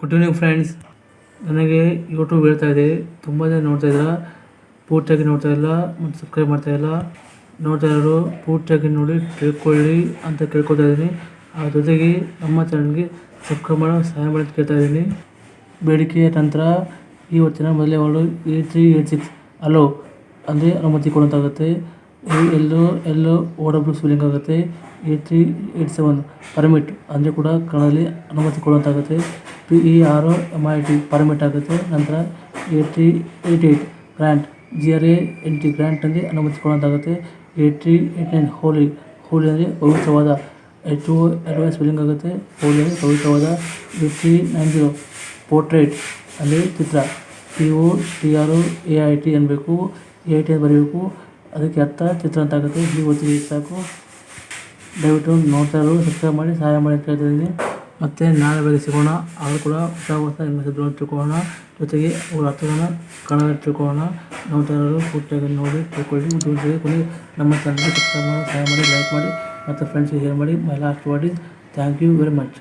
Good evening friends ನನಗೆ YouTube ಹೇಳ್ತಾ ಇದೆ. ತುಂಬ ಜನ ನೋಡ್ತಾ ಇದ್ದಾರೆ ಪೂರ್ತಿಯಾಗಿ ನೋಡ್ತಾ ಇಲ್ಲ ಮತ್ತು ಸಬ್ಸ್ಕ್ರೈಬ್ ಮಾಡ್ತಾ ಇಲ್ಲ. ನೋಡ್ತಾ ಇರೋರು ಪೂರ್ತಿಯಾಗಿ ನೋಡಿ, ತಿಳ್ಕೊಳ್ಳಿ ಅಂತ ಕೇಳ್ಕೊತಾ ಇದ್ದೀನಿ. ಆ ಜೊತೆಗೆ ನಮ್ಮ ಚಾನಲ್ಗೆ ಸಬ್ಸ್ಕ್ರೈಬ್ ಮಾಡೋ, ಸಹಾಯ ಮಾಡಿ ಕೇಳ್ತಾ ಇದ್ದೀನಿ. ಬೇಡಿಕೆಯ ನಂತರ ಹೊತ್ತಿನ ಮೊದಲೇ ಅವಳು eight three eight six. Allow ಅಂದರೆ ಅನುಮತಿ ಕೊಡೋಂತಾಗುತ್ತೆ ಎಲ್ಲೋ ಎಲ್ಲೋ ಓ ಸ್ಪೆಲ್ಲಿಂಗ್ ಆಗುತ್ತೆ. Eight three eight seven. Permit ಅಂದರೆ ಕೂಡ ಕನ್ನಡದಲ್ಲಿ ಅನುಮತಿ ಕೊಡುವಂತಾಗುತ್ತೆ P E R O M I T permit ಆಗುತ್ತೆ. ನಂತರ three eight eight grant G R A N T grant ಅಲ್ಲಿ ಅನುಮತಿ ಕೊಡುವಂತಾಗುತ್ತೆ eight three eight nine holy holy ಅಂದರೆ ಪವಿತ್ರವಾದ ಎಚ್ ಒ ಎರಡು ಒ ಸ್ಪೆಲ್ಲಿಂಗ್ ಆಗುತ್ತೆ. ಹೋಲಿ ಅಂದರೆ ಪವಿತ್ರವಾದ. ತ್ರೀ ನೈನ್ ಜೀರೋ ಪೋರ್ಟ್ರೇಟ್ ಅಲ್ಲಿ ಚಿತ್ರ. P O T R A I T ಅನ್ನಬೇಕು ಎ ಐ ಟಿ ಬರೀಬೇಕು. ಅದಕ್ಕೆ ಅರ್ಥ ಚಿತ್ರ ಅಂತ ಆಗುತ್ತೆ. ಇಲ್ಲಿ ಓದಿ ಸಾಕು. ದಯವಿಟ್ಟು ನೋಡ್ತಾ ಇರೋರು ಸಬ್ಸ್ಕ್ರೈಬ್ ಮಾಡಿ, ಸಹಾಯ ಮಾಡಿ ಅಂತ ಹೇಳ್ತಿದ್ದೀನಿ ಮತ್ತು ನಾಳೆ ಬೆಳಗ್ಗೆ ಸಿಗೋಣ ಆದರೂ ಕೂಡ ಹೊಸ ಹೊಸ ಹೆಸರುಗಳನ್ನು ತಿಳ್ಕೊಳ್ಳೋಣ. ಜೊತೆಗೆ ಅವ್ರ ಅರ್ಥಗಳನ್ನ ಕನ್ನಡ ತಿಳ್ಕೊಳ್ಳೋಣ. ನೋಡ್ತಾ ಇರೋರು ಪೂರ್ತಿಯಾಗಿ ನೋಡಿ ತಿಳ್ಕೊಳ್ಳಿ ಜೊತೆಗೆ ಕೊಡಿ ನಮ್ಮ ಚಾನಲ್ಗೆ ಸಬ್ಸ್ಕ್ರೈಬ್ ಮಾಡಿ ಸಹಾಯ ಮಾಡಿ ಲೈಕ್ ಮಾಡಿ ಮತ್ತು ಫ್ರೆಂಡ್ಸಿಗೆ ಶೇರ್ ಮಾಡಿ my last is thank you very much